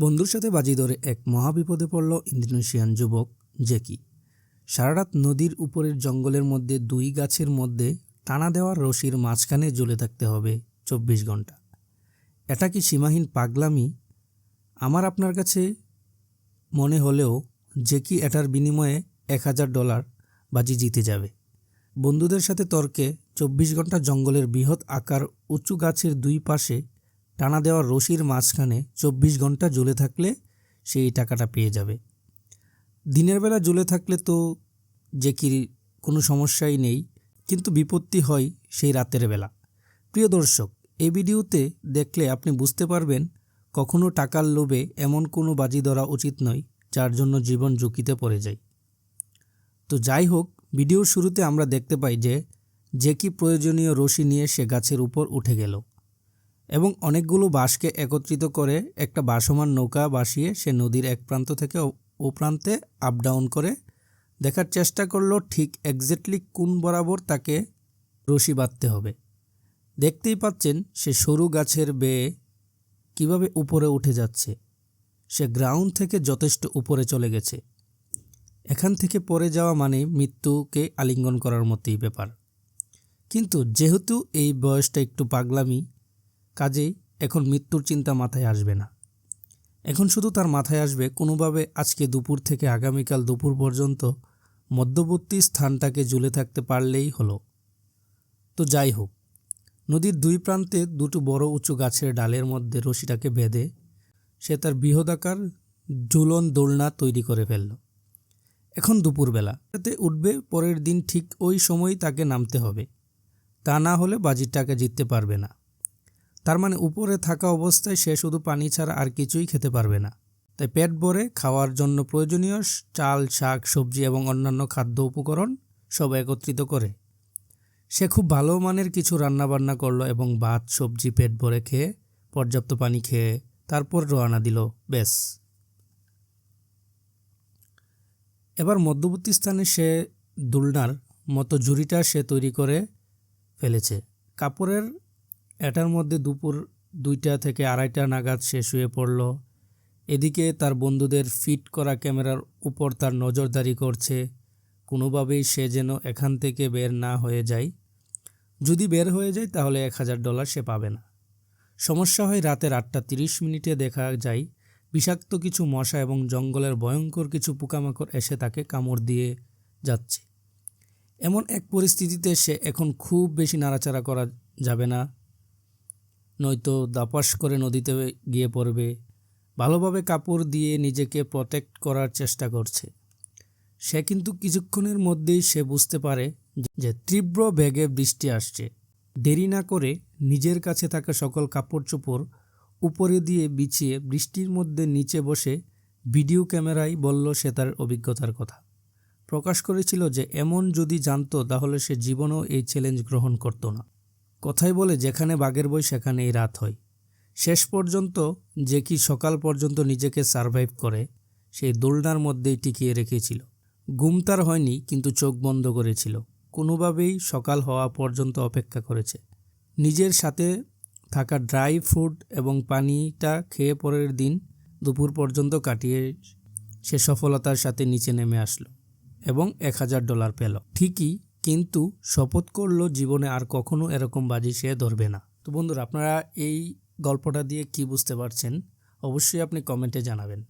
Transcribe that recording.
বন্ধুর সাথে বাজি ধরে এক মহাবিপদে পড়ল ইন্দোনেশিয়ান যুবক জেকি। সারারাত নদীর উপরের জঙ্গলের মধ্যে দুই গাছের মধ্যে টানা দেওয়ার রশির মাঝখানে ঝুলে থাকতে হবে চব্বিশ ঘণ্টা। এটা কি সীমাহীন পাগলামি? আমার আপনার কাছে মনে হলেও জেকি এটার বিনিময়ে এক হাজার ডলার বাজি জিতে যাবে। বন্ধুদের সাথে তর্কে চব্বিশ ঘণ্টা জঙ্গলের বৃহৎ আকার উঁচু গাছের দুই পাশে টানা দেওয়া রশির মাঝখানে চব্বিশ ঘণ্টা জ্বলে থাকলে সেই টাকাটা পেয়ে যাবে। দিনের বেলা জ্বলে থাকলে তো যে কি কোনো সমস্যাই নেই, কিন্তু বিপত্তি হয় সেই রাতের বেলা। প্রিয় দর্শক এই ভিডিওতে দেখলে আপনি বুঝতে পারবেন কখনো টাকার লোভে এমন কোনো বাজি ধরা উচিত নয় যার জন্য জীবন ঝুঁকিতে পড়ে যায়। তো যাই হোক, ভিডিওর শুরুতে আমরা দেখতে পাই যে যে কি প্রয়োজনীয় রশি নিয়ে সে গাছের উপর উঠে গেল। এবং অনেকগুলো বাঁশকে একত্রিত করে একটা বাসমান নৌকা বাসিয়ে সে নদীর এক প্রান্ত থেকে ও- প্রান্তে আপ ডাউন করে দেখার চেষ্টা করল ঠিক এক্স্যাক্টলি কোন বরাবর তাকে রশি বাঁধতে হবে। দেখতেই পাচ্ছেন সে সরু গাছের বেয়ে কীভাবে উপরে উঠে যাচ্ছে। সে গ্রাউন্ড থেকে যথেষ্ট উপরে চলে গেছে। এখান থেকে পড়ে যাওয়া মানে মৃত্যুকে আলিঙ্গন করার মতোই ব্যাপার। কিন্তু যেহেতু এই বয়সটা একটু পাগলামি কাজেই এখন মৃত্যুর চিন্তা মাথায় আসবে না। এখন শুধু তার মাথায় আসবে কোনোভাবে আজকে দুপুর থেকে আগামীকাল দুপুর পর্যন্ত মধ্যবর্তী স্থানটাকে ঝুলে থাকতে পারলেই হলো। তো যাই হোক, নদীর দুই প্রান্তে দুটো বড় উঁচু গাছের ডালের মধ্যে রশিটাকে বেঁধে সে তার বৃহদাকার ঝুলন দোলনা তৈরি করে ফেলল। এখন দুপুরবেলা। এতে উঠবে পরের দিন ঠিক ওই সময়ই তাকে নামতে হবে। তা না হলে বাজির টাকা জিততে পারবে না। তার মানে উপরে থাকা অবস্থায় সে শুধু পানি ছাড়া আর কিছুই খেতে পারবে না। তাই পেট ভরে খাওয়ার জন্য প্রয়োজনীয় চাল, শাক, সবজি এবং অন্যান্য খাদ্য উপকরণ সব একত্রিত করে। সে খুব ভালো মানের কিছু রান্নাবান্না করল এবং ভাত, সবজি, পেট ভরে খেয়ে পর্যাপ্ত পানি খেয়ে তারপর রওনা দিল। ব্যাস। এবার মধ্যবর্তী স্থানে সে দুলনার মতো ঝুড়িটা সে তৈরি করে ফেলেছে। কাপড়ের এটার মধ্যে দুপুর দুইটা থেকে আড়াইটা নাগাদ শেষ হয়ে পড়ল। এদিকে তার বন্ধুদের ফিট করা ক্যামেরার উপর তার নজরদারি করছে। কোনোভাবেই সে যেন এখান থেকে বের না হয়ে যায়। যদি বের হয়ে যায়, তাহলে এক হাজার ডলার সে পাবে না। সমস্যা হয় রাতের আটটা তিরিশ মিনিটে দেখা যায়, বিষাক্ত কিছু মশা এবং জঙ্গলের ভয়ঙ্কর কিছু পোকামাকড় এসে তাকে কামড় দিয়ে যাচ্ছে। এমন এক পরিস্থিতিতে সে এখন খুব বেশি নাড়াচাড়া করা যাবে না। নয়তো দাপাস করে নদীতে গিয়ে পড়বে। ভালোভাবে কাপড় দিয়ে নিজেকে প্রটেক্ট করার চেষ্টা করছে। সে কিন্তু কিছুক্ষণের মধ্যেই সে বুঝতে পারে যে তীব্র বেগে বৃষ্টি আসছে। দেরি না করে নিজের কাছে থাকা সকল কাপড় চোপড় উপরে দিয়ে বিছিয়ে বৃষ্টির মধ্যে নিচে বসে ভিডিও ক্যামেরায় বলল সে তার অভিজ্ঞতার কথা। প্রকাশ করেছিল যে এমন যদি জানতো তাহলে সে জীবনেও এই চ্যালেঞ্জ গ্রহণ করতো না। কথাই বলে যেখানে বাঘের বই, সেখানেই রাত হয়। শেষ পর্যন্ত যে কি সকাল পর্যন্ত নিজেকে সারভাইভ করে, সেই দোলনার মধ্যেই টিকিয়ে রেখেছিল। ঘুম তার হয়নি, কিন্তু চোখ বন্ধ করেছিল। কোনোভাবেই সকাল হওয়া পর্যন্ত অপেক্ষা করেছে। নিজের সাথে থাকা ড্রাই ফ্রুট এবং পানিটা খেয়ে পরের দিন দুপুর পর্যন্ত কাটিয়ে সে সফলতার সাথে নিচে নেমে আসলো এবং এক হাজার ডলার পেল। ঠিকই কিন্তু শপথ করল জীবনে আর কখনো এরকম বাজি সে ধরবে না। তো বন্ধুরা, আপনারা এই গল্পটা দিয়ে কি বুঝতে পারছেন, অবশ্যই আপনি কমেন্টে জানাবেন।